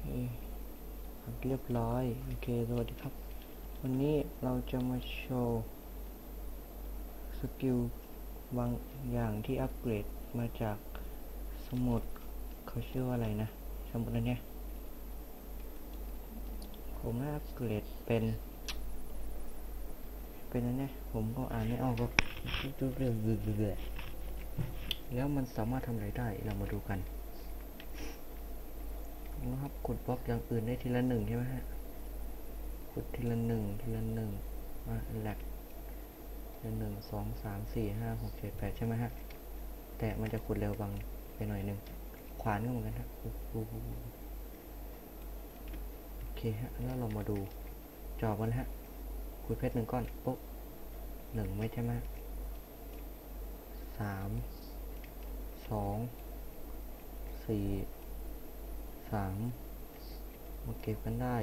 คเรียบร้อย โอเค สวัสดีครับ วันนี้เราจะมาโชว์สกิลบางอย่างที่อัปเกรดมาจากสมุดเขาชื่อว่าอะไรนะ สมุดอันเนี้ยผมได้อัปเกรดเป็น เป็นอันเนี้ยผมก็อ่านไม่ออกก็เรื่องเรื่อยๆแล้วมันสามารถทำอะไรได้ เรามาดูกัน นะครับขุดบล็อกอย่างอื่นได้ทีละหนึ่งใช่ไหมฮะขุดทีละหนึ่งทีละหนึ่งอะแหลกทีละหนึ่งสองสามสี่ห้าหกเจ็ดแปดใช่ไหมฮะแต่มันจะขุดเร็วบางไปหน่อยหนึ่งขวานก็เหมือนกันฮะอู้หูโอเคฮะแล้วเรามาดูจอบกันฮะขุดเพชรหนึ่งก้อนปุ๊บหนึ่งไม่ใช่ไหมสามสองสี่ สามมาเก็บกันได้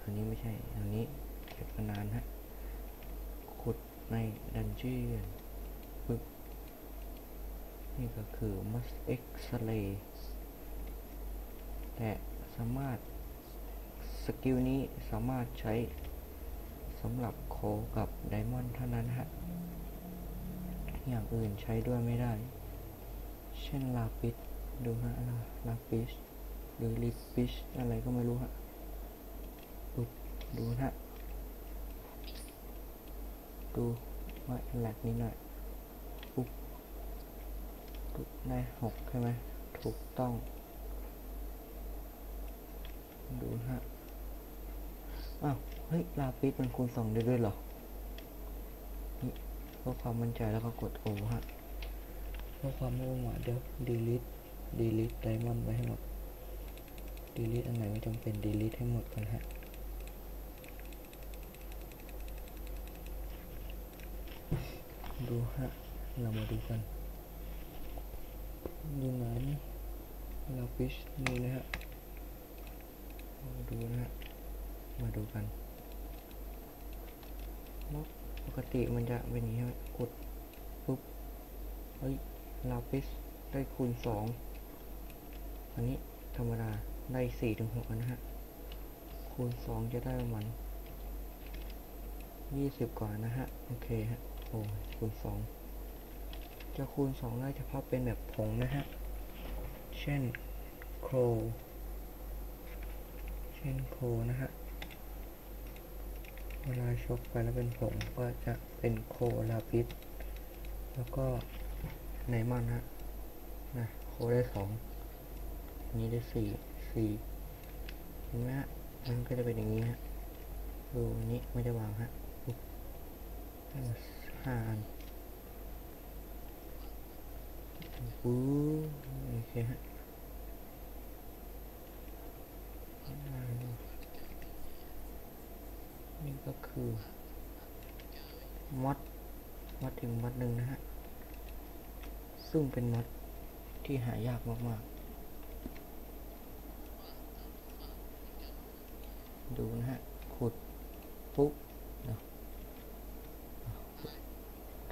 อันนี้ไม่ใช่ อันนี้เก็บกันนานฮะ ขุดในดันเจียนปึ๊บ นี่ก็คือ must x-ray แต่สามารถสกิลนี้สามารถใช้สำหรับโคกับไดมอนด์เท่านั้นฮะ อย่างอื่นใช้ด้วยไม่ได้ เช่นลาปิส ดูฮะลาปิส หรือ ลิปปิชอะไรก็ไม่รู้ฮะปึ๊บดูฮะดูว่าแหลกนิดหน่อยปุ๊บปุ๊บได้หกใช่ไหมถูกต้อง ดูฮะอ้าว เฮ้ย ลาปิสมันคูณสองได้ด้วยเหรอนี่เพื่อความมั่นใจแล้วก็กดโอฮะเพื่อความไม่ประมาเดี๋ยว delete delete diamond ไว้ให้หมด delete อันไหนไม่จำเป็น delete ให้หมดกันฮะดูฮะ เรามาดูกันอยู่ไหนลาปิชนี่นะฮะมาดูนะฮะ มาดูกันปกติมันจะเป็นอย่างนี้ใช่ไหมกดปุ๊บ เฮ้ยลาปิสได้คูณสองอันนี้ธรรมดา ได้สี่ถึงหกนะฮะ คูณสองจะได้ประมาณยี่สิบกว่านะฮะ โอเคฮะ โอ้คูณสองจะคูณสองได้เฉพาะเป็นแบบผงนะฮะ เช่นโครเช่นโครนะฮะ เวลาชกไปแล้วเป็นผงก็จะเป็นโคลาปิสแล้วก็ไนมอนฮะนะโคได้สองนี้ได้สี่ สี่เห็นไหมฮะมันก็จะเป็นอย่างนี้ฮะดูอันนี้ไม่ได้วางฮะห้าอันปูโอเคฮะนี่ก็คือมอดมอดถึงมอดหนึ่งนะฮะ ซึ่งเป็นมอดที่หายากมากๆ ดูนะฮะ ขุดปุ๊บเนะ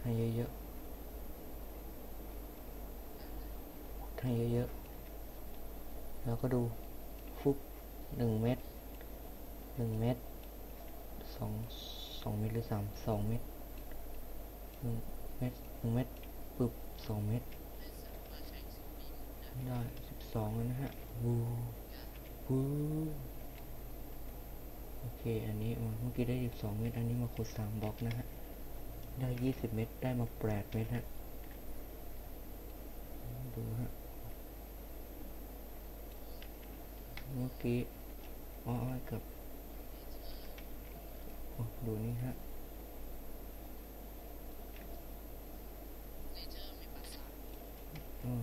ให้เยอะๆให้เยอะๆ แล้วก็ดูฟุบหนึ่งเม็ดหนึ่งเม็ดสองสองเม็ดหรือสามสองเม็ดหนึ่งเม็ดหนึ่งเม็ดปึ๊บสองเม็ดได้สิบสองนะฮะวูวู โอเค อันนี้เมื่อกี้ได้สิบสองเม็ดอันนี้มาขุดสามบล็อกนะฮะ ได้ยี่สิบเม็ดได้มาแปดเม็ดฮะ ดูฮะ เมื่อกี้อ๋อเกับโอ้ดูนี่ฮะอืม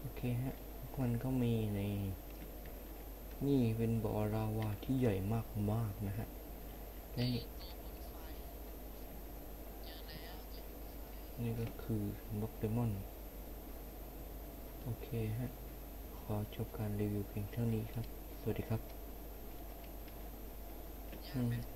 โอเคฮะ มันก็มีใน นี่เป็นบ่อลาวาที่ใหญ่มากมากๆนะฮะนี่นี่ก็คือบล็อกเดมอน โอเคฮะ ขอจบการรีวิวเพียงเท่านี้ครับ สวัสดีครับอืม